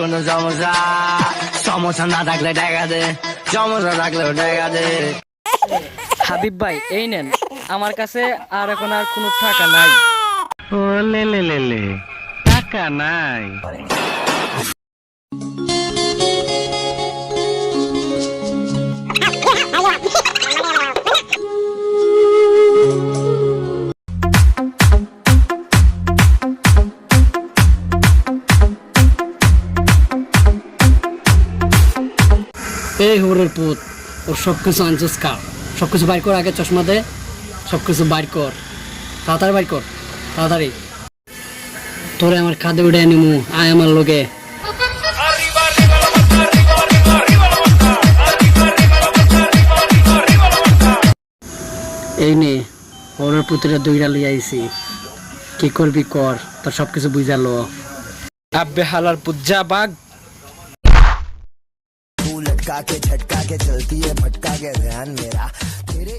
কোনো সমস্যা? সমস্যা না থাকলে টাকা দে সমস্যা থাকলেও টাকা দে। হাবিব ভাই এই নেন আমার কাছে আর এখন আর কোনো টাকা নাই। ও লে লে লে লে টাকা নাই। এই হোরের পুত, ওর সব কিছু আনছিস সব কিছু বাইর কর, আগে চশমা দে সব কিছু বাইর কর। তাড়াতাড়ি বাইর কর, তাড়াতাড়ি। তোরে আমার আয় আমার লোকে এই নে ওরের পুতুরা দইরা লই আইছি। কি করবি কর, তোর সব কিছু বুঝালো। আব্বে হালার পুজ্জা বাঘ लटका के झटका के चलती है भटका के ध्यान मेरा। तेरे